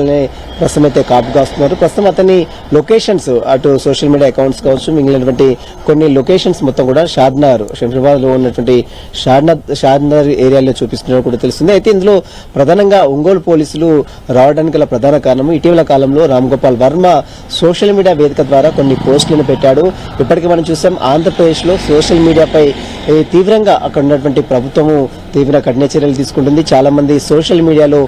ને ప్రస్తుతం అయితే కాపు కాస్తున్నారు. ప్రస్తుతం అతని లొకేషన్స్ అటు సోషల్ మీడియా అకౌంట్స్ కావచ్చు మిగిలినటువంటి కొన్ని లొకేషన్స్ మొత్తం కూడా షాద్నార్ శంషాబాద్లో ఉన్నటువంటి షాద్నార్ షాద్నార్ ఏరియాలో చూపిస్తున్నారు కూడా తెలుస్తుంది. అయితే ఇందులో ప్రధానంగా ఒంగోలు పోలీసులు రావడానికి గల ప్రధాన కారణం ఇటీవల కాలంలో రామ్ గోపాల్ వర్మ సోషల్ మీడియా వేదిక ద్వారా కొన్ని పోస్టులను పెట్టాడు. ఇప్పటికే మనం చూసాం ఆంధ్రప్రదేశ్లో సోషల్ మీడియాపై తీవ్రంగా అక్కడ ఉన్నటువంటి ప్రభుత్వము తీవ్ర కఠిన చర్యలు తీసుకుంటుంది. చాలా మంది సోషల్ మీడియాలో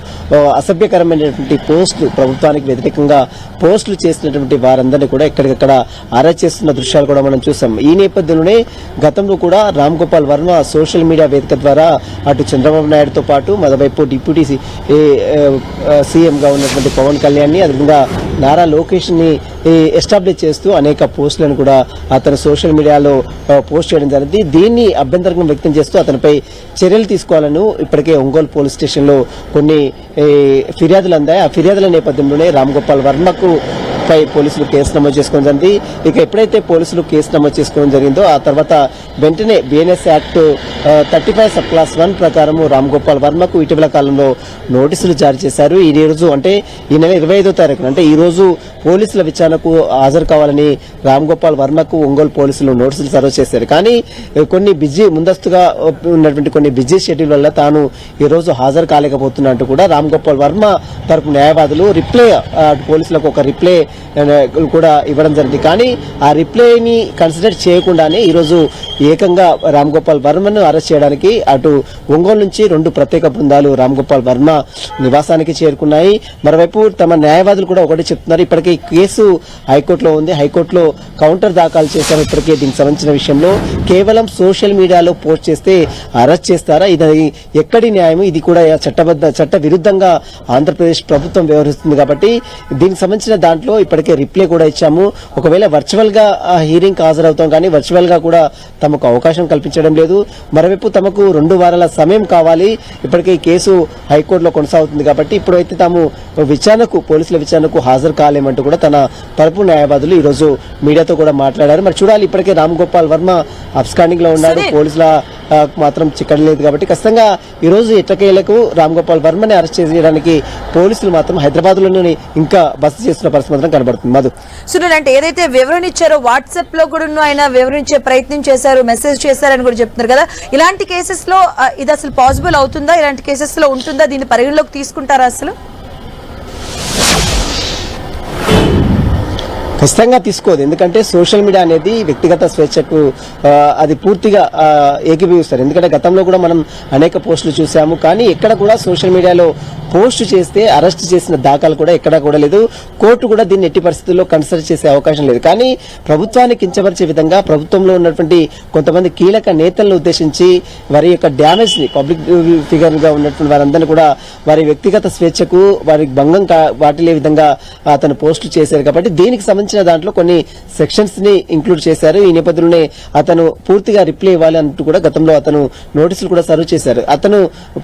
అసభ్యకరమైనటువంటి పోస్టులు ప్రభుత్వానికి వ్యతిరేకంగా పోస్టులు చేసినటువంటి వారందరినీ కూడా ఎక్కడికక్కడ అరెస్ట్ చేస్తున్న దృశ్యాలు కూడా మనం చూసాం. ఈ నేపథ్యంలోనే గతంలో కూడా రామ్ గోపాల్ వర్మ సోషల్ మీడియా వేదిక ద్వారా అటు చంద్రబాబు నాయుడుతో పాటు మరోవైపు డిప్యూటీ సీఎంగా ఉన్నటువంటి పవన్ కళ్యాణ్ని అదేవిధంగా నారా లోకేష్ని ఎస్టాబ్లిష్ చేస్తూ అనేక పోస్టులను కూడా అతను సోషల్ మీడియాలో పోస్ట్ చేయడం జరిగింది. దీన్ని అభ్యంతరం వ్యక్తం చేస్తూ అతనిపై చర్యలు తీసుకోవాలను ఇప్పటికే ఒంగోలు పోలీస్ స్టేషన్లో కొన్ని ఫిర్యాదులు అందాయి. ఆ ఫిర్యాదుల నేపథ్యంలోనే రామ్ గోపాల్ వర్మకు పై పోలీసులు కేసు నమోదు చేసుకోవడం జరిగింది. ఇక ఎప్పుడైతే పోలీసులు కేసు నమోదు చేసుకోవడం జరిగిందో ఆ తర్వాత వెంటనే BNS act thirty five sub clause one ప్రకారం రామ్ గోపాల్ వర్మకు ఇటీవల కాలంలో నోటీసులు జారీ చేశారు. ఈ రోజు అంటే ఈ నెల ఇరవై ఐదో తారీఖున అంటే ఈ రోజు పోలీసుల విచారణకు హాజరు కావాలని రామ్ గోపాల్ వర్మకు ఒంగోలు పోలీసులు నోటీసులు సర్వ్ చేశారు. కానీ కొన్ని బిజీ ముందస్తుగా ఉన్నటువంటి కొన్ని బిజీ షెడ్యూల్ వల్ల తాను ఈ రోజు హాజరు కాలేకపోతున్నట్టు కూడా రామ్ గోపాల్ వర్మ తరపు న్యాయవాదులు రిప్లై పోలీసులకు ఒక రిప్లై కూడా ఇవ్వడం జరిగింది. కానీ ఆ రిప్లైని కన్సిడర్ చేయకుండానే ఈ రోజు ఏకంగా రామ్ గోపాల్ వర్మను అరెస్ట్ చేయడానికి అటు ఒంగోలు నుంచి రెండు ప్రత్యేక బృందాలు రామ్ గోపాల్ వర్మ నివాసానికి చేరుకున్నాయి. మరోవైపు తమ న్యాయవాదులు కూడా ఒకటి చెప్తున్నారు. ఇప్పటికే కేసు హైకోర్టులో ఉంది. హైకోర్టులో కౌంటర్ దాఖలు చేశారు. ఇప్పటికే దీనికి సంబంధించిన విషయంలో కేవలం సోషల్ మీడియాలో పోస్ట్ చేస్తే అరెస్ట్ చేస్తారా? ఇది ఎక్కడి న్యాయం ఇది కూడా చట్టబద్ధ చట్ట విరుద్ధంగా ఆంధ్రప్రదేశ్ ప్రభుత్వం వ్యవహరిస్తుంది కాబట్టి దీనికి సంబంధించిన దాంట్లో ఇప్పటికే రిప్లై కూడా ఇచ్చాము. ఒకవేళ వర్చువల్గా హీరింగ్ హాజరవుతాం కానీ వర్చువల్గా కూడా తమకు అవకాశం కల్పించడం లేదు. మరోవైపు తమకు రెండు వారాల సమయం కావాలి. ఇప్పటికే ఈ కేసు హైకోర్టులో కొనసాగుతుంది కాబట్టి ఇప్పుడైతే తాము విచారణకు పోలీసుల విచారణకు హాజరు కాలేమంటూ కూడా తన తరపు న్యాయవాదులు ఈ రోజు మీడియాతో కూడా మాట్లాడారు. మరి చూడాలి ఇప్పటికే రామ్ గోపాల్ వర్మ అబ్స్కాండింగ్లో ఉన్నాడు. పోలీసుల మాత్రం చిక్కడలేదు కాబట్టి ఖచ్చితంగా ఈ రోజు ఎట్టకేలకు రామ్ గోపాల్ వర్మని అరెస్ట్ చేయడానికి పోలీసులు మాత్రం హైదరాబాద్లోనే ఇంకా బస చేస్తున్న పరిస్థితి మాత్రం కనబడుతుంది. మధు. సునీల్ అంటే ఏదైతే వివరణ ఇచ్చారో వాట్సాప్లో కూడా ఆయన వివరించే ప్రయత్నం చేశారు మెసేజ్ చేశారని కూడా చెప్తున్నారు కదా. ఇలాంటి కేసెస్లో ఇది అసలు పాసిబుల్ అవుతుందా? ఇలాంటి కేసెస్లో ఉంటుందా? దీన్ని పరిగణలోకి తీసుకుంటారా అసలు? ఖచ్చితంగా తీసుకోదు. ఎందుకంటే సోషల్ మీడియా అనేది వ్యక్తిగత స్వేచ్ఛకు అది పూర్తిగా ఏకీభవిస్తారు. ఎందుకంటే గతంలో కూడా మనం అనేక పోస్టులు చూసాము కానీ ఎక్కడ కూడా సోషల్ మీడియాలో పోస్ట్ చేస్తే అరెస్ట్ చేసిన దాఖలు కూడా ఎక్కడ కూడా లేదు. కోర్టు కూడా దీన్ని ఎట్టి పరిస్థితుల్లో కన్సిడర్ చేసే అవకాశం లేదు. కానీ ప్రభుత్వాన్ని కించపరిచే విధంగా ప్రభుత్వంలో ఉన్నటువంటి కొంతమంది కీలక నేతలను ఉద్దేశించి వారి యొక్క డ్యామేజ్ని పబ్లిక్ ఫిగర్గా ఉన్నటువంటి వారందరినీ కూడా వారి వ్యక్తిగత స్వేచ్ఛకు వారికి భంగం కా- విధంగా అతను పోస్టులు చేశారు. కాబట్టి దీనికి సంబంధించి సంబంధించిన దాంట్లో కొన్ని సెక్షన్స్ని ఇంక్లూడ్ చేశారు. ఈ నేపథ్యంలోనే అతను పూర్తిగా రిప్లై ఇవ్వాలి అంటూ కూడా గతంలో అతను నోటీసులు కూడా సర్వ్ చేశారు. అతను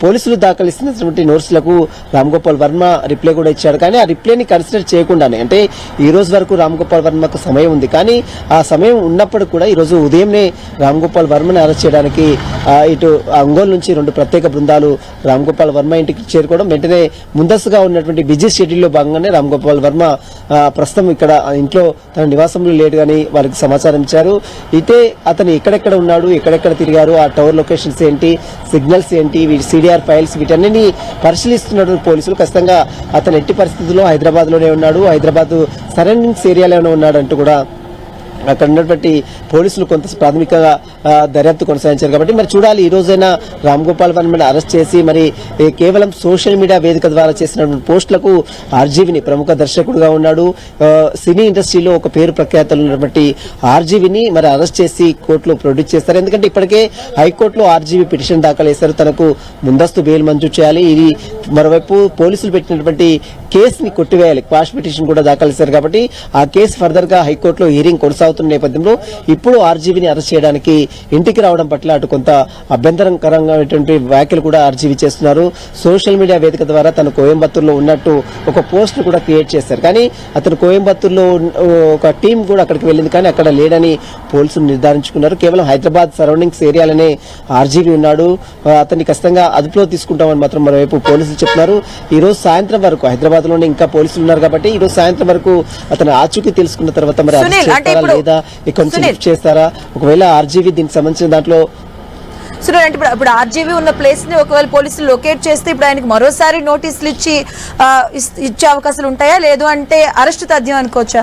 పోలీసులు దాఖలిస్తున్నటువంటి నోటీసులకు రామ్ గోపాల్ వర్మ రిప్లై కూడా ఇచ్చాడు. కానీ ఆ రిప్లైని కన్సిడర్ చేయకుండానే అంటే ఈ రోజు వరకు రామ్ గోపాల్ వర్మకు సమయం ఉంది. కానీ ఆ సమయం ఉన్నప్పుడు కూడా ఈ రోజు ఉదయంనే రామ్ గోపాల్ వర్మని అరెస్ట్ చేయడానికి ఆ, ఇటు ఒంగోలు నుంచి రెండు ప్రత్యేక బృందాలు రామ్ గోపాల్ వర్మ ఇంటికి చేరుకోవడం వెంటనే ముందస్తుగా ఉన్నటువంటి బిజీ షెడ్యూల్లో భాగంగానే రామ్ గోపాల్ వర్మ ప్రస్తుతం ఇక్కడ ఆ ఇంట్లో తన నివాసంలో లేడు అని వారికి సమాచారం ఇచ్చారు. అయితే అతను ఎక్కడెక్కడ ఉన్నాడు ఎక్కడెక్కడ తిరిగారు ఆ టవర్ లొకేషన్స్ ఏంటి సిగ్నల్స్ ఏంటి వీటి సిడిఆర్ ఫైల్స్ వీటన్నిటిని పరిశీలిస్తున్నాడు పోలీసులు. ఖచ్చితంగా అతను ఎట్టి పరిస్థితుల్లో హైదరాబాద్లోనే ఉన్నాడు. హైదరాబాద్ సరౌండింగ్స్ ఏరియాలోనే ఉన్నాడు అంటూ కూడా అక్కడ ఉన్నటువంటి పోలీసులు కొంత ప్రాథమికంగా దర్యాప్తు కొనసాగించారు కాబట్టి మరి చూడాలి ఈ రోజైనా రామ్ గోపాల్ వర్మని అరెస్ట్ చేసి మరి కేవలం సోషల్ మీడియా వేదిక ద్వారా చేసినటువంటి పోస్టులకు ఆర్జీవిని ప్రముఖ దర్శకుడుగా ఉన్నాడు. సినీ ఇండస్ట్రీలో ఒక పేరు ప్రఖ్యాతలు ఉన్నటువంటి ఆర్జీవిని మరి అరెస్ట్ చేసి కోర్టులో ప్రొడ్యూస్ చేస్తారు. ఎందుకంటే ఇప్పటికే హైకోర్టులో ఆర్జీవి పిటిషన్ దాఖలు చేశారు తనకు ముందస్తు బెయిల్ మంజూరు చేయాలి. ఇది మరోవైపు పోలీసులు పెట్టినటువంటి కేసుని కొట్టివేయాలి. క్వాష్ పిటిషన్ కూడా దాఖలు చేశారు కాబట్టి ఆ కేసు ఫర్దర్గా హైకోర్టులో హియరింగ్ కొనసాగుతుంది. అవుతున్న నేపథ్యంలో ఇప్పుడు ఆర్జీవీని అరెస్ట్ చేయడానికి ఇంటికి రావడం పట్ల అటు కొంత అభ్యంతరకరంగా వ్యాఖ్యలు కూడా ఆర్జీవీ చేస్తున్నారు. సోషల్ మీడియా వేదిక ద్వారా తను కోయంబత్తూరులో ఉన్నట్టు ఒక పోస్ట్ కూడా క్రియేట్ చేశారు. కానీ అతను కోయంబత్తూరులో ఒక టీం కూడా అక్కడికి వెళ్ళింది. కానీ అక్కడ లేడని పోలీసులు నిర్ధారించుకున్నారు. కేవలం హైదరాబాద్ సరౌండింగ్స్ ఏరియాలోనే ఆర్జీవీ ఉన్నాడు. అతన్ని ఖచ్చితంగా అదుపులో తీసుకుంటామని మాత్రం మరోవైపు పోలీసులు చెప్తున్నారు. ఈ రోజు సాయంత్రం వరకు హైదరాబాద్లోనే ఇంకా పోలీసులు ఉన్నారు కాబట్టి ఈ రోజు సాయంత్రం వరకు అతను ఆచూకీ తెలుసుకున్న తర్వాత మరి లేదా ఇక్కడ నుంచి సునీల్. లిఫ్ట్ చేస్తారా? ఒకవేళ ఆర్జీవీ దీనికి సంబంధించిన దాంట్లో సునీల్ అంటే ఇప్పుడు ఇప్పుడు ఆర్జీవీ ఉన్న ప్లేస్ని ఒకవేళ పోలీసులు లొకేట్ చేస్తే ఇప్పుడు ఆయనకి మరోసారి నోటీసులు ఇచ్చి ఇచ్చే అవకాశాలు ఉంటాయా? లేదు అంటే అరెస్ట్ తథ్యం అనుకోవచ్చా?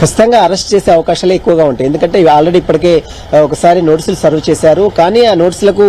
ఖచ్చితంగా అరెస్ట్ చేసే అవకాశాలే ఎక్కువగా ఉంటాయి. ఎందుకంటే ఆల్రెడీ ఇప్పటికే ఒకసారి నోటీసులు సర్వ్ చేశారు. కానీ ఆ నోటీసులకు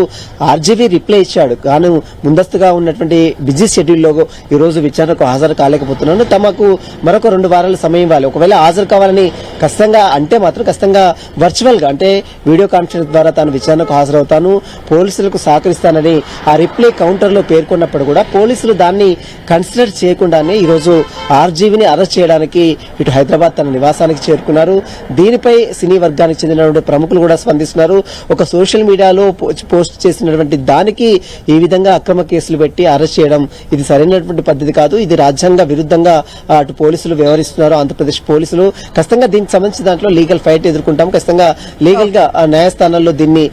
ఆర్జీవీ రిప్లై ఇచ్చాడు. కానీ ముందస్తుగా ఉన్నటువంటి బిజీ షెడ్యూల్లో ఈ రోజు విచారణకు హాజరు కాలేకపోతున్నాను. తమకు మరొక రెండు వారాల సమయం ఇవ్వాలి. ఒకవేళ హాజరు కావాలని ఖచ్చితంగా అంటే మాత్రం ఖచ్చితంగా వర్చువల్గా అంటే వీడియో కాన్ఫరెన్స్ ద్వారా తాను విచారణకు హాజరవుతాను. పోలీసులకు సహకరిస్తానని ఆ రిప్లై కౌంటర్లో పేర్కొన్నప్పుడు కూడా పోలీసులు దాన్ని కన్సిడర్ చేయకుండానే ఈరోజు ఆర్జీవీని అరెస్ట్ చేయడానికి ఇటు హైదరాబాద్ తన నివాసానికి చేరుకున్నారు. దీనిపై సినీ వర్గానికి చెందినటువంటి ప్రముఖులు కూడా స్పందిస్తున్నారు. ఒక సోషల్ మీడియాలో పోస్ట్ చేసినటువంటి దానికి ఈ విధంగా అక్రమ కేసులు పెట్టి అరెస్ట్ చేయడం ఇది సరైనటువంటి పద్ధతి కాదు. ఇది రాజ్యాంగ విరుద్ధంగా అటు పోలీసులు వ్యవహరిస్తున్నారు. ఆంధ్రప్రదేశ్ పోలీసులు. ఖచ్చితంగా దీనికి సంబంధించి దాంట్లో లీగల్ ఫైట్ ఎదుర్కొంటాం ఖచ్చితంగా లీగల్గా న్యాయస్థానాల్లో దీన్ని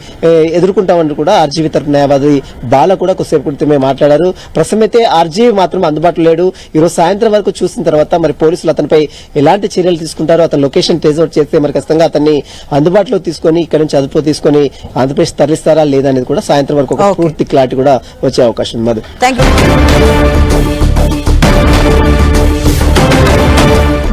ఎదుర్కొంటామని కూడా ఆర్జీవి తరపు న్యాయవాది బాల కూడా కొద్దిసేపు క్రితమే మాట్లాడారు. ప్రస్తుతం అయితే మాత్రం అందుబాటులో లేడు. ఈ రోజు సాయంత్రం వరకు చూసిన తర్వాత మరి పోలీసులు అతనిపై ఎలాంటి చర్యలు తీసుకుంటారు? అతని లొకేషన్ అవుట్ చేస్తే మరి ఖచ్చితంగా అతన్ని అందుబాటులో తీసుకొని ఇక్కడ నుంచి అదుపులో తీసుకొని ఆంధ్రప్రదేశ్ తరలిస్తారా లేదా అనేది కూడా సాయంత్రం వరకు. పూర్తి క్లారిటీ కూడా వచ్చే అవకాశం ఉంది మధు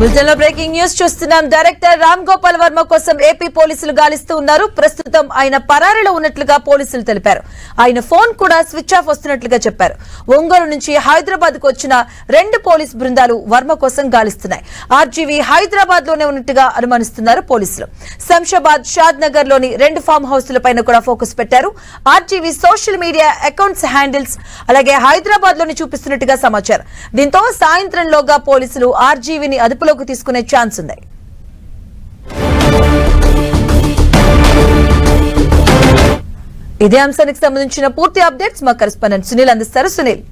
థ్యాంక్ బ్రేకింగ్ న్యూస్ చూస్తున్నాం. డైరెక్టర్ రామ్ గోపాల్ వర్మ కోసం ఏపీ పోలీసులు గాలిస్తూ ఉన్నారు. ప్రస్తుతం ఆయన పరారీలో ఉన్నట్లుగా పోలీసులు తెలిపారు. ఆయన ఫోన్ కూడా స్విచ్ ఆఫ్ వస్తున్నట్లుగా చెప్పారు. ఒంగోలు నుంచి హైదరాబాద్కు వచ్చిన రెండు పోలీస్ బృందాలు వర్మ కోసం గాలిస్తున్నాయి. ఆర్జీవీ హైదరాబాద్లోనే ఉన్నట్టుగా అనుమానిస్తున్నారు పోలీసులు. శంషాబాద్ షాద్ నగర్లోని రెండు ఫామ్ హౌస్ల పైన కూడా ఫోకస్ పెట్టారు. RGV social media accounts handles అలాగే హైదరాబాద్లోని చూపిస్తున్నట్టుగా సమాచారం. దీంతో సాయంత్రంలోగా పోలీసులు ఆర్జీవీని అదుపులోకి తీసుకునే ఛాన్స్ ఉంది. ఇదే అంశానికి సంబంధించిన పూర్తి అప్డేట్స్ మా కరెస్పాండెంట్ సునీల్ అందిస్తారు. సునీల్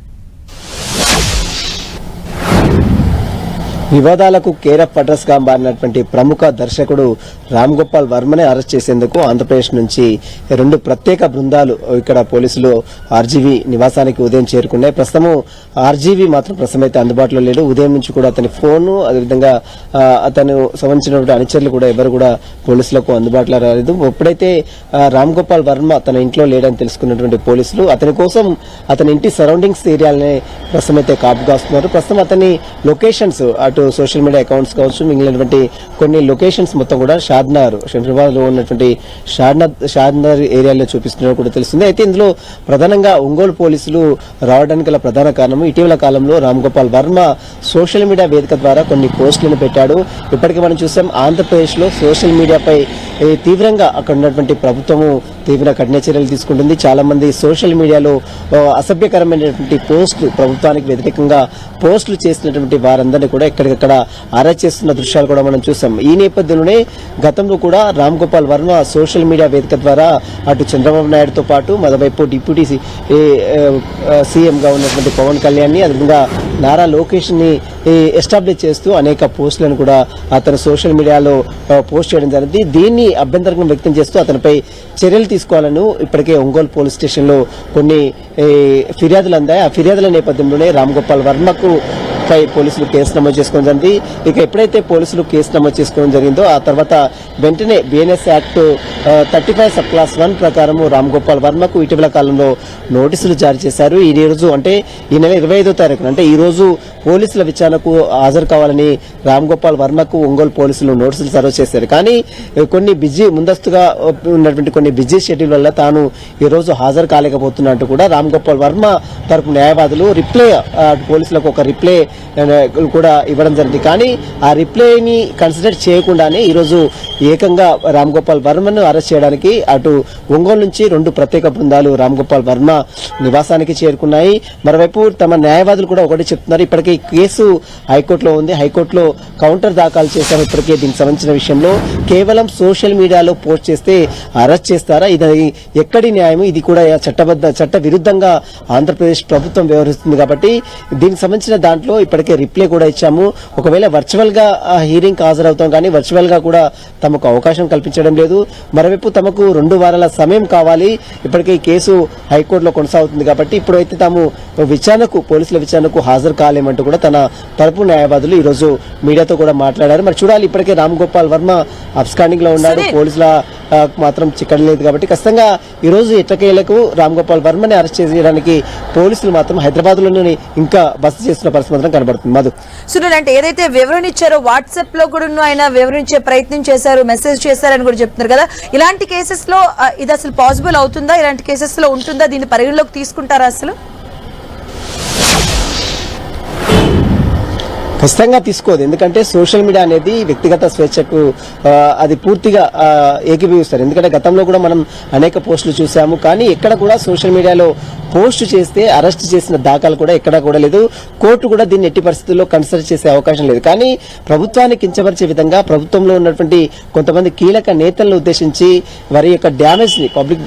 వివాదాలకు కేరఫ్ అడ్రస్గా మారినటువంటి ప్రముఖ దర్శకుడు రామ్ గోపాల్ వర్మనే అరెస్ట్ చేసేందుకు ఆంధ్రప్రదేశ్ నుంచి రెండు ప్రత్యేక బృందాలు ఇక్కడ పోలీసులు ఆర్జీవీ నివాసానికి ఉదయం చేరుకున్నాయి. ప్రస్తుతం ఆర్జీవీ మాత్రం ప్రస్తుతం అయితే అందుబాటులో లేడు. ఉదయం నుంచి కూడా అతని ఫోన్ అదేవిధంగా అతను సంబంధించినటువంటి అనుచరులు కూడా ఎవరు కూడా పోలీసులకు అందుబాటులో రాలేదు. ఎప్పుడైతే రామ్ గోపాల్ వర్మ తన ఇంట్లో లేడని తెలుసుకున్నటువంటి పోలీసులు అతని కోసం అతని ఇంటి సరౌండింగ్స్ ఏరియాలనే ప్రస్తుతం అయితే కాపు కాస్తున్నారు ప్రస్తుతం అతని లొకేషన్స్ అటు సోషల్ మీడియా అకౌంట్స్ కావచ్చు మిగిలినటువంటి కొన్ని లొకేషన్స్ మొత్తం కూడా షాద్నార్ శంషాబాద్లో ఉన్నటువంటి షాద్నార్ షాద్నార్ ఏరియాలో చూపిస్తున్నట్టు కూడా తెలుస్తుంది. అయితే ఇందులో ప్రధానంగా ఒంగోలు పోలీసులు రావడానికి గల ప్రధాన కారణం ఇటీవల కాలంలో రామ్ గోపాల్ వర్మ సోషల్ మీడియా వేదిక ద్వారా కొన్ని పోస్టులను పెట్టాడు. ఇప్పటికే మనం చూసాం ఆంధ్రప్రదేశ్లో సోషల్ మీడియాపై తీవ్రంగా అక్కడ ఉన్నటువంటి ప్రభుత్వము తీవ్ర కఠిన చర్యలు తీసుకుంటుంది. చాలా మంది సోషల్ మీడియాలో అసభ్యకరమైనటువంటి పోస్టులు ప్రభుత్వానికి వ్యతిరేకంగా పోస్టులు చేసినటువంటి వారందరినీ కూడా ఎక్కడికక్కడ అరెస్ట్ చేస్తున్న దృశ్యాలు కూడా మనం చూసాం. ఈ నేపథ్యంలోనే గతంలో కూడా రామ్ గోపాల్ వర్మ సోషల్ మీడియా వేదిక ద్వారా అటు చంద్రబాబు నాయుడుతో పాటు మరోవైపు డిప్యూటీ సీఎంగా ఉన్నటువంటి పవన్ కళ్యాణ్ని అదేవిధంగా నారా లోకేష్ని ఎస్టాబ్లిష్ చేస్తూ అనేక పోస్టులను కూడా అతను సోషల్ మీడియాలో పోస్ట్ చేయడం జరిగింది. దీన్ని అభ్యంతరం వ్యక్తం చేస్తూ అతనిపై చర్యలు తీసుకోవాలని ఇప్పటికే ఒంగోలు పోలీస్ స్టేషన్లో కొన్ని ఫిర్యాదులు అందాయి. ఆ ఫిర్యాదుల నేపథ్యంలోనే రామ్ గోపాల్ వర్మకు పై పోలీసులు కేసు నమోదు చేసుకోవడం జరిగింది. ఇక ఎప్పుడైతే పోలీసులు కేసు నమోదు చేసుకోవడం జరిగిందో ఆ తర్వాత వెంటనే BNS act thirty five sub clause one ప్రకారం రామ్ గోపాల్ వర్మకు ఇటీవల కాలంలో నోటీసులు జారీ చేశారు. ఈ రోజు అంటే ఈ నెల ఇరవై ఐదో తారీఖున అంటే ఈ రోజు పోలీసుల విచారణకు హాజరు కావాలని రామ్ గోపాల్ వర్మకు ఒంగోలు పోలీసులు నోటీసులు సర్వ్ చేశారు. కానీ కొన్ని బిజీ ముందస్తుగా ఉన్నటువంటి కొన్ని బిజీ షెడ్యూల్ వల్ల తాను ఈ రోజు హాజరు కాలేకపోతున్నట్టు కూడా రామ్ గోపాల్ వర్మ తరపు న్యాయవాదులు రిప్లై పోలీసులకు ఒక రిప్లై కూడా ఇవ్వడం జరిగింది. కానీ ఆ రిప్లైని కన్సిడర్ చేయకుండానే ఈరోజు ఏకంగా రామ్ గోపాల్ వర్మను అరెస్ట్ చేయడానికి అటు ఒంగోలు నుంచి రెండు ప్రత్యేక బృందాలు రామ్ గోపాల్ వర్మ నివాసానికి చేరుకున్నాయి. మరోవైపు తమ న్యాయవాదులు కూడా ఒకటి చెప్తున్నారు. ఇప్పటికే కేసు హైకోర్టులో ఉంది. హైకోర్టులో కౌంటర్ దాఖలు చేశారు. ఇప్పటికే దీనికి సంబంధించిన విషయంలో కేవలం సోషల్ మీడియాలో పోస్ట్ చేస్తే అరెస్ట్ చేస్తారా? ఇది ఎక్కడి న్యాయం ఇది కూడా చట్టబద్ధ చట్ట విరుద్ధంగా ఆంధ్రప్రదేశ్ ప్రభుత్వం వ్యవహరిస్తుంది కాబట్టి దీనికి సంబంధించిన దాంట్లో ఇప్పటికే రిప్లై కూడా ఇచ్చాము. ఒకవేళ వర్చువల్గా హీరింగ్ హాజరవుతాం కానీ వర్చువల్గా కూడా తమకు అవకాశం కల్పించడం లేదు. మరోవైపు తమకు రెండు వారాల సమయం కావాలి. ఇప్పటికే ఈ కేసు హైకోర్టులో కొనసాగుతుంది కాబట్టి ఇప్పుడైతే తాము విచారణకు పోలీసుల విచారణకు హాజరు కాలేమంటూ కూడా తన తరపు న్యాయవాదులు ఈ రోజు మీడియాతో కూడా మాట్లాడారు. మరి చూడాలి ఇప్పటికే రామ్ గోపాల్ వర్మ అబ్స్కాండింగ్లో ఉన్నాడు. పోలీసుల ఆ, మాత్రం చిక్కడలేదు కాబట్టి ఖచ్చితంగా ఈ రోజు ఎట్టకేలకు రామ్ గోపాల్ వర్మని అరెస్ట్ చేయడానికి పోలీసులు మాత్రం హైదరాబాద్లోనే ఇంకా బస చేస్తున్న పరిస్థితి మాత్రం కనబడుతుంది. మధు. సునీల్ అంటే ఏదైతే వివరణ ఇచ్చారో వాట్సాప్లో కూడా ఆయన వివరించే ప్రయత్నం చేశారు మెసేజ్ చేశారని కూడా చెప్తున్నారు కదా. ఇలాంటి కేసెస్లో ఇది అసలు పాసిబుల్ అవుతుందా? ఇలాంటి కేసెస్లో ఉంటుందా? దీన్ని పరిగణలోకి తీసుకుంటారా అసలు? ఖచ్చితంగా తీసుకోదు. ఎందుకంటే సోషల్ మీడియా అనేది వ్యక్తిగత స్వేచ్ఛకు అది పూర్తిగా ఏకీభవిస్తారు. ఎందుకంటే గతంలో కూడా మనం అనేక పోస్టులు చూసాము. కానీ ఎక్కడ కూడా సోషల్ మీడియాలో పోస్ట్ చేస్తే అరెస్ట్ చేసిన దాఖలు కూడా ఎక్కడా కూడా లేదు. కోర్టు కూడా దీన్ని ఎట్టి పరిస్థితుల్లో కన్సిడర్ చేసే అవకాశం లేదు. కానీ ప్రభుత్వాన్ని కించపరిచే విధంగా ప్రభుత్వంలో ఉన్నటువంటి కొంతమంది కీలక నేతలను ఉద్దేశించి వారి యొక్క డ్యామేజ్ని పబ్లిక్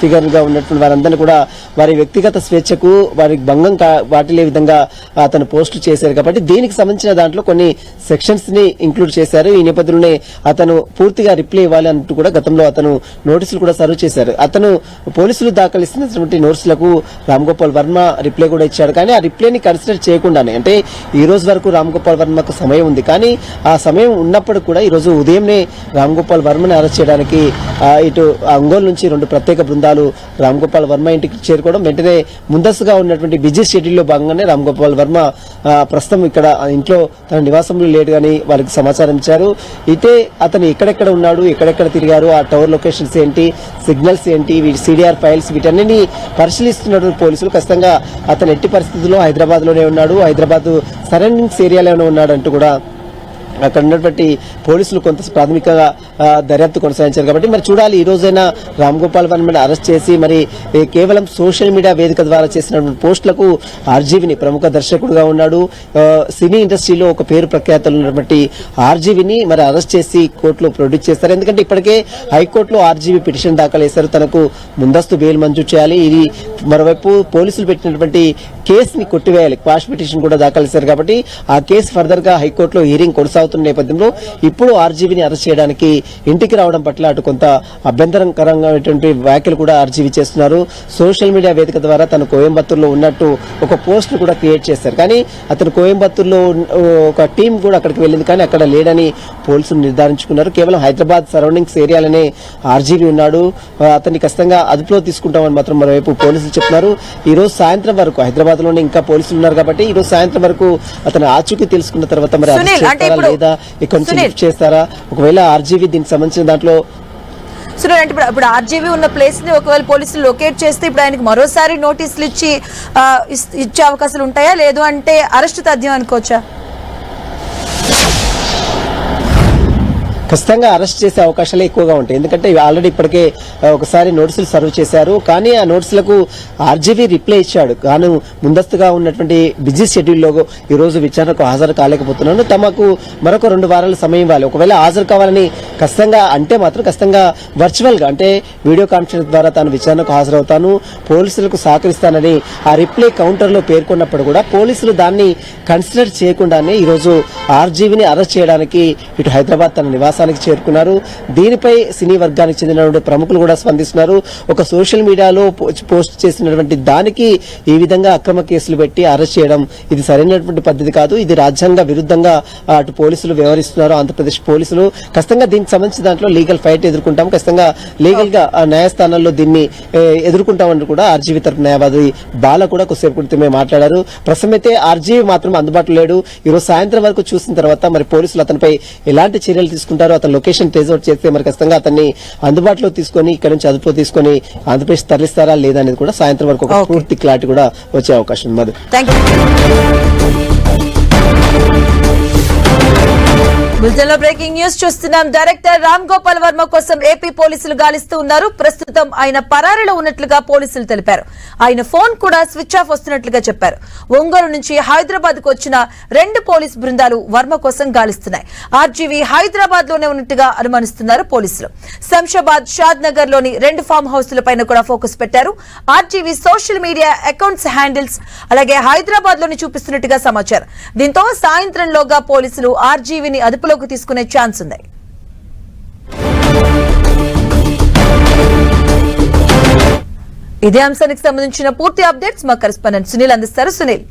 ఫిగర్గా ఉన్నటువంటి వారందరినీ కూడా వారి వ్యక్తిగత స్వేచ్ఛకు వారి భంగం కా- విధంగా అతను పోస్టులు చేశారు. కాబట్టి దీనికి సంబంధించిన దాంట్లో కొన్ని సెక్షన్స్ని ఇంక్లూడ్ చేశారు. ఈ నేపథ్యంలోనే అతను పూర్తిగా రిప్లై ఇవ్వాలి అంటూ కూడా గతంలో అతను నోటీసులు కూడా సర్వ్ చేశారు. అతను పోలీసులు దాఖలు ఇస్తున్నటువంటి నోటీసులకు రామ్ గోపాల్ వర్మ రిప్లై కూడా ఇచ్చాడు. కానీ ఆ రిప్లైని కన్సిడర్ చేయకుండానే అంటే ఈ రోజు వరకు రామ్ గోపాల్ వర్మకు సమయం ఉంది. కానీ ఆ సమయం ఉన్నప్పుడు కూడా ఈ రోజు ఉదయంనే రామ్ గోపాల్ వర్మని అరెస్ట్ చేయడానికి ఆ, ఇటు ఒంగోలు నుంచి రెండు ప్రత్యేక బృందాలు రామ్ గోపాల్ వర్మ ఇంటికి చేరుకోవడం వెంటనే ముందస్తుగా ఉన్నటువంటి బిజీ షెడ్యూల్లో భాగంగానే రామ్ గోపాల్ వర్మ ప్రస్తుతం ఇక్కడ ఇంట్లో తన నివాసంలో లేడు అని వాళ్ళకి సమాచారం ఇచ్చారు. అయితే అతను ఎక్కడెక్కడ ఉన్నాడు ఎక్కడెక్కడ తిరిగారు ఆ టవర్ లొకేషన్స్ ఏంటి సిగ్నల్స్ ఏంటి వీటి సిడిఆర్ ఫైల్స్ వీటన్నిటిని పరిశీలిస్తున్నటువంటి పోలీసులు ఖచ్చితంగా అతను ఎట్టి పరిస్థితుల్లో హైదరాబాద్లోనే ఉన్నాడు. హైదరాబాద్ సరౌండింగ్స్ ఏరియాలోనే ఉన్నాడు అంటూ కూడా అక్కడ ఉన్నటువంటి పోలీసులు కొంత ప్రాథమిక దర్యాప్తు కొనసాగించారు. కాబట్టి మరి చూడాలి ఈ రోజైనా రామ్ గోపాల్ వర్మని అరెస్ట్ చేసి మరి కేవలం సోషల్ మీడియా వేదిక ద్వారా చేసినటువంటి పోస్టులకు ఆర్జీవిని ప్రముఖ దర్శకుడుగా ఉన్నాడు. సినీ ఇండస్ట్రీలో ఒక పేరు ప్రఖ్యాతలు ఉన్నటువంటి ఆర్జీవిని మరి అరెస్ట్ చేసి కోర్టులో ప్రొడ్యూస్ చేస్తారు. ఎందుకంటే ఇప్పటికే హైకోర్టులో ఆర్జీవి పిటిషన్ దాఖలు చేశారు తనకు ముందస్తు బెయిల్ మంజూరు చేయాలి. ఇది మరోవైపు పోలీసులు పెట్టినటువంటి కేసుని కొట్టివేయాలి. క్వాష్ పిటిషన్ కూడా దాఖలు చేశారు కాబట్టి ఆ కేసు ఫర్దర్గా హైకోర్టులో హియరింగ్ కొనసాగుతున్న నేపథ్యంలో ఇప్పుడు ఆర్జీవీని అరెస్ట్ చేయడానికి ఇంటికి రావడం పట్ల అటు కొంత అభ్యంతరకరంగా వ్యాఖ్యలు కూడా ఆర్జీవీ చేస్తున్నారు. సోషల్ మీడియా వేదిక ద్వారా తను కోయంబత్తూరులో ఉన్నట్టు ఒక పోస్ట్ కూడా క్రియేట్ చేశారు. కానీ అతను కోయంబత్తూరులో ఒక టీం కూడా అక్కడికి వెళ్ళింది. కానీ అక్కడ లేడని పోలీసులు నిర్ధారించుకున్నారు. కేవలం హైదరాబాద్ సరౌండింగ్స్ ఏరియాలోనే ఆర్జీవీ ఉన్నాడు. అతన్ని ఖచ్చితంగా అదుపులో తీసుకుంటామని మాత్రం మరోవైపు పోలీసులు చెప్తున్నారు. ఈ రోజు సాయంత్రం వరకు హైదరాబాద్లోనే ఇంకా పోలీసులు ఉన్నారు కాబట్టి ఈ రోజు సాయంత్రం వరకు అతను ఆచూకీ తెలుసుకున్న తర్వాత మరి లేదా ఇక్కడ నుంచి సునీల్. లిఫ్ట్ చేస్తారా? ఒకవేళ ఆర్జీవీ దీనికి సంబంధించిన దాంట్లో అంటే ఇప్పుడు ఇప్పుడు ఆర్జీవీ ఉన్న ప్లేస్ని ఒకవేళ పోలీసులు లొకేట్ చేస్తే ఇప్పుడు ఆయనకి మరోసారి నోటీసులు ఇచ్చి ఇచ్చే అవకాశాలు ఉంటాయా? లేదు అంటే అరెస్ట్ తథ్యం అనుకోవచ్చా? ఖచ్చితంగా అరెస్ట్ చేసే అవకాశాలు ఎక్కువగా ఉంటాయి. ఎందుకంటే ఆల్రెడీ ఇప్పటికే ఒకసారి నోటీసులు సర్వ్ చేశారు. కానీ ఆ నోటీసులకు ఆర్జీవీ రిప్లై ఇచ్చాడు. కానీ ముందస్తుగా ఉన్నటువంటి బిజీ షెడ్యూల్లో ఈ రోజు విచారణకు హాజరు కాలేకపోతున్నాను. తమకు మరొక రెండు వారాల సమయం ఇవ్వాలి. ఒకవేళ హాజరు కావాలని ఖచ్చితంగా అంటే మాత్రం ఖచ్చితంగా వర్చువల్గా అంటే వీడియో కాన్ఫరెన్స్ ద్వారా తాను విచారణకు హాజరవుతాను పోలీసులకు సహకరిస్తానని ఆ రిప్లై కౌంటర్లో పేర్కొన్నప్పుడు కూడా పోలీసులు దాన్ని కన్సిడర్ చేయకుండానే ఈరోజు ఆర్జీవిని అరెస్ట్ చేయడానికి ఇటు హైదరాబాద్ తన నివాసానికి చేరుకున్నారు. దీనిపై సినీ వర్గానికి చెందినటువంటి ప్రముఖులు కూడా స్పందిస్తున్నారు. ఒక సోషల్ మీడియాలో పోస్ట్ చేసినటువంటి దానికి ఈ విధంగా అక్రమ కేసులు పెట్టి అరెస్ట్ చేయడం ఇది సరైనటువంటి పద్ధతి కాదు. ఇది రాజ్యాంగ విరుద్ధంగా అటు పోలీసులు వ్యవహరిస్తున్నారు. ఆంధ్రప్రదేశ్ పోలీసులు. ఖచ్చితంగా దీనికి సంబంధించిన దాంట్లో లీగల్ ఫైట్ ఎదుర్కొంటాం. ఖచ్చితంగా లీగల్గా ఆ న్యాయస్థానాల్లో దీన్ని ఎదుర్కొంటామని కూడా ఆర్జీవీ తరపు న్యాయవాది బాల కూడా కొద్దిసేపు క్రితమే మాట్లాడారు. ప్రస్తుతం అయితే ఆర్జీవీ మాత్రం అందుబాటులో లేడు. ఈ రోజు సాయంత్రం వరకు చూసిన తర్వాత మరి పోలీసులు అతనిపై ఎలాంటి చర్యలు తీసుకుంటారో అతని లొకేషన్ అవుట్ చేస్తే మరి ఖచ్చితంగా అతన్ని అందుబాటులో తీసుకొని ఇక్కడ నుంచి అదుపులో తీసుకొని ఆంధ్రప్రదేశ్ తరలిస్తారా లేదా అనేది కూడా సాయంత్రం వరకు ఒక. పూర్తి క్లారిటీ కూడా వచ్చే అవకాశం ఉంది మధు బులెటిన్ బ్రేకింగ్ న్యూస్ చూస్తున్నాం. డైరెక్టర్ రామ్ గోపాల్ వర్మ కోసం ఏపీ పోలీసులు గాలిస్తూ ఉన్నారు. ప్రస్తుతం ఆయన పరారీలో ఉన్నట్లుగా పోలీసులు తెలిపారు. ఆయన ఫోన్ కూడా స్విచ్ ఆఫ్ వస్తున్నట్లుగా చెప్పారు. ఒంగోలు నుంచి హైదరాబాద్కు వచ్చిన రెండు పోలీస్ బృందాలు వర్మ కోసం గాలిస్తున్నాయి. ఆర్జీవీ హైదరాబాద్లోనే ఉన్నట్టుగా అనుమానిస్తున్నారు పోలీసులు. శంషాబాద్ షాద్ నగర్లోని రెండు ఫామ్ హౌస్లపై కూడా ఫోకస్ పెట్టారు. RGV social media accounts handles అలాగే హైదరాబాద్లోని చూపిస్తున్నట్టుగా సమాచారం. దీంతో సాయంత్రంలోగా పోలీసులు ఆర్జీవీని అదుపులోకి తీసుకునే ఛాన్స్ ఉంది. ఇదే అంశానికి సంబంధించిన పూర్తి అప్డేట్స్ మా కరెస్పాండెంట్ సునీల్ అందిస్తారు. సునీల్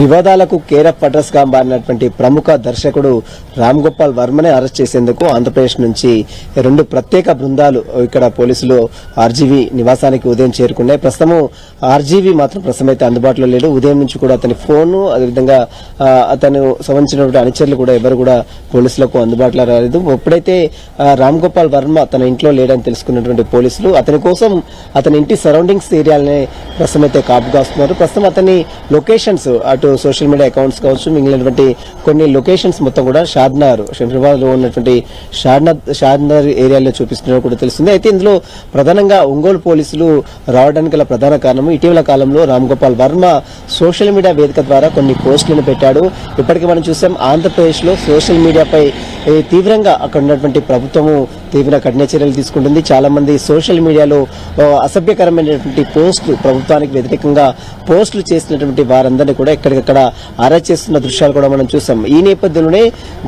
వివాదాలకు కేరఫ్ అడ్రస్గా మారినటువంటి ప్రముఖ దర్శకుడు రామ్ గోపాల్ వర్మని అరెస్ట్ చేసేందుకు ఆంధ్రప్రదేశ్ నుంచి రెండు ప్రత్యేక బృందాలు ఇక్కడ పోలీసులు ఆర్జీవీ నివాసానికి ఉదయం చేరుకున్నాయి. ప్రస్తుతం ఆర్జీవీ మాత్రం ప్రస్తుతం అయితే అందుబాటులో లేడు. ఉదయం నుంచి కూడా అతని ఫోన్ అదేవిధంగా అతను సంబంధించినటువంటి అనుచరులు కూడా ఎవరు కూడా పోలీసులకు అందుబాటులో రాలేదు. ఎప్పుడైతే రామ్ గోపాల్ వర్మ తన ఇంట్లో లేడని తెలుసుకున్నటువంటి పోలీసులు అతని కోసం అతని ఇంటి సరౌండింగ్స్ ఏరియాలనే ప్రస్తుతం అయితే కాపు కాస్తున్నారు ప్రస్తుతం అతని లొకేషన్స్ అటు సోషల్ మీడియా అకౌంట్స్ కావచ్చు మిగిలినటువంటి కొన్ని లొకేషన్స్ మొత్తం కూడా షాద్నగర్ శంషాబాద్లో ఉన్నటువంటి షాద్నగర్ షాద్నగర్ ఏరియాలో చూపిస్తున్నారు కూడా తెలుస్తుంది. అయితే ఇందులో ప్రధానంగా ఒంగోలు పోలీసులు రావడానికి గల ప్రధాన కారణం ఇటీవల కాలంలో రామ్ గోపాల్ వర్మ సోషల్ మీడియా వేదిక ద్వారా కొన్ని పోస్టులను పెట్టాడు. ఇప్పటికే మనం చూసాం ఆంధ్రప్రదేశ్లో సోషల్ మీడియాపై తీవ్రంగా అక్కడ ఉన్నటువంటి ప్రభుత్వము తీవ్ర కఠిన చర్యలు తీసుకుంటుంది. చాలా మంది సోషల్ మీడియాలో అసభ్యకరమైనటువంటి పోస్టులు ప్రభుత్వానికి వ్యతిరేకంగా పోస్టులు చేసినటువంటి వారందరినీ కూడా ఎక్కడికక్కడ అరెస్ట్ చేస్తున్న దృశ్యాలు కూడా మనం చూసాం. ఈ నేపథ్యంలోనే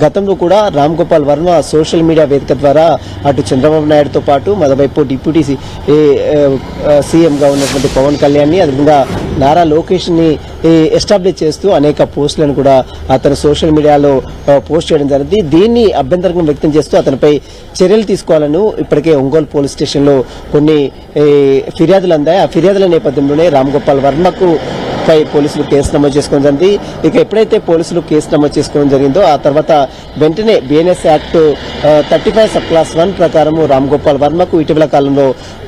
గతంలో కూడా రామ్ గోపాల్ వర్మ సోషల్ మీడియా వేదిక ద్వారా అటు చంద్రబాబు నాయుడుతో పాటు మరోవైపు డిప్యూటీ సీఎంగా ఉన్నటువంటి పవన్ కళ్యాణ్ని అదేవిధంగా నారా లోకేష్ని ఎస్టాబ్లిష్ చేస్తూ అనేక పోస్టులను కూడా అతను సోషల్ మీడియాలో పోస్ట్ చేయడం జరిగింది. దీన్ని అభ్యంతరంగా వ్యక్తం చేస్తూ అతనిపై చర్యలు తీసుకోవాలను ఇప్పటికే ఒంగోలు పోలీస్ స్టేషన్లో కొన్ని ఫిర్యాదులు అందాయి. ఆ ఫిర్యాదుల నేపథ్యంలోనే రామ్ గోపాల్ వర్మకు పై పోలీసులు కేసు నమోదు చేసుకోవడం జరిగింది. ఇక ఎప్పుడైతే పోలీసులు కేసు నమోదు చేసుకోవడం జరిగిందో ఆ తర్వాత వెంటనే BNS act thirty five sub clause one ప్రకారం రామ్ గోపాల్ వర్మకు ఇటీవల కాలంలో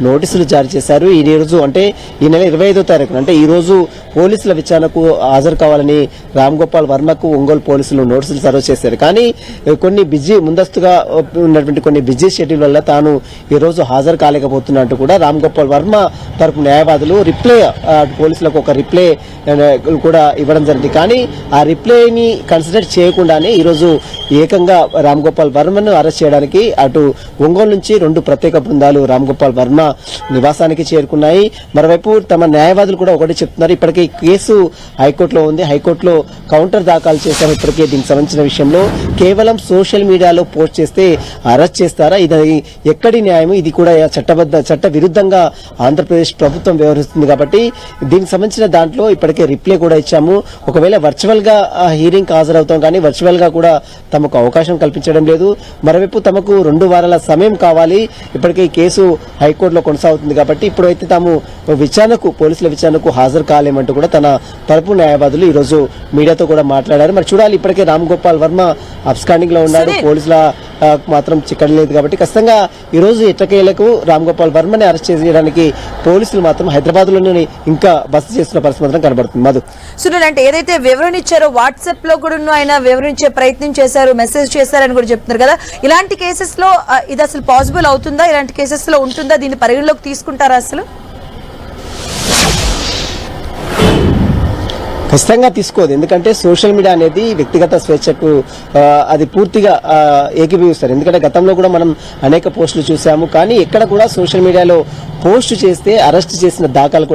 నోటీసులు జారీ చేశారు. ఈ రోజు అంటే ఈ నెల ఇరవై ఐదో తారీఖున అంటే ఈ రోజు పోలీసుల విచారణకు హాజరు కావాలని రామ్ గోపాల్ వర్మకు ఒంగోలు పోలీసులు నోటీసులు సర్వ్ చేశారు. కానీ కొన్ని బిజీ ముందస్తుగా ఉన్నటువంటి కొన్ని బిజీ షెడ్యూల్ వల్ల తాను ఈ రోజు హాజరు కాలేకపోతున్నట్టు కూడా రామ్ గోపాల్ వర్మ తరపు న్యాయవాదులు రిప్లై పోలీసులకు ఒక రిప్లై కూడా ఇవ్వడం జరిగింది. కానీ ఆ రిప్లైని కన్సిడర్ చేయకుండానే ఈరోజు ఏకంగా రామ్ గోపాల్ వర్మను అరెస్ట్ చేయడానికి అటు ఒంగోలు నుంచి రెండు ప్రత్యేక బృందాలు రామ్ గోపాల్ వర్మ నివాసానికి చేరుకున్నాయి. మరోవైపు తమ న్యాయవాదులు కూడా ఒకటి చెప్తున్నారు. ఇప్పటికీ కేసు హైకోర్టులో ఉంది. హైకోర్టులో కౌంటర్ దాఖలు చేశారు. ఇప్పటికే దీనికి సంబంధించిన విషయంలో కేవలం సోషల్ మీడియాలో పోస్ట్ చేస్తే అరెస్ట్ చేస్తారా? ఇది ఎక్కడి న్యాయం ఇది కూడా చట్టబద్ధ చట్ట విరుద్ధంగా ఆంధ్రప్రదేశ్ ప్రభుత్వం వ్యవహరిస్తుంది కాబట్టి దీనికి సంబంధించిన దాంట్లో ఇప్పటికే రిప్లై కూడా ఇచ్చాము. ఒకవేళ వర్చువల్గా హీరింగ్ హాజరవుతాం కానీ వర్చువల్గా కూడా తమకు అవకాశం కల్పించడం లేదు. మరోవైపు తమకు రెండు వారాల సమయం కావాలి. ఇప్పటికే ఈ కేసు హైకోర్టులో కొనసాగుతుంది కాబట్టి ఇప్పుడైతే తాము విచారణకు పోలీసుల విచారణకు హాజరు కాలేమంటూ కూడా తన తరపు న్యాయవాదులు ఈ రోజు మీడియాతో కూడా మాట్లాడారు. మరి చూడాలి ఇప్పటికే రామ్ గోపాల్ వర్మ అబ్స్కాండింగ్లో ఉన్నాడు. పోలీసుల మాత్రం చిక్కడం లేదు కాబట్టి ఖచ్చితంగా ఈరోజు ఇటకేలకు ఎట్టకేలకు రామ్ గోపాల్ వర్మని అరెస్ట్ చేయడానికి పోలీసులు మాత్రం హైదరాబాద్లోనే ఇంకా బస చేస్తున్న పరిస్థితి మాత్రం కనబడుతుంది. మధు. సునీల్ అంటే ఏదైతే వివరణ ఇచ్చారో వాట్సాప్లో కూడా ఆయన వివరించే ప్రయత్నం చేశారు మెసేజ్ చేశారని కూడా చెప్తున్నారు కదా. ఇలాంటి కేసెస్లో ఇది అసలు పాసిబుల్ అవుతుందా? ఇలాంటి కేసెస్లో ఉంటుందా? దీన్ని పరిగణలోకి తీసుకుంటారా అసలు? ఖచ్చితంగా తీసుకోదు. ఎందుకంటే సోషల్ మీడియా అనేది వ్యక్తిగత స్వేచ్ఛకు అది పూర్తిగా ఏకీభవిస్తారు ఎందుకంటే గతంలో కూడా మనం అనేక పోస్టులు చూసాము కానీ ఎక్కడ కూడా సోషల్ మీడియాలో పోస్ట్ చేస్తే అరెస్ట్ చేసిన దాఖలు కూడా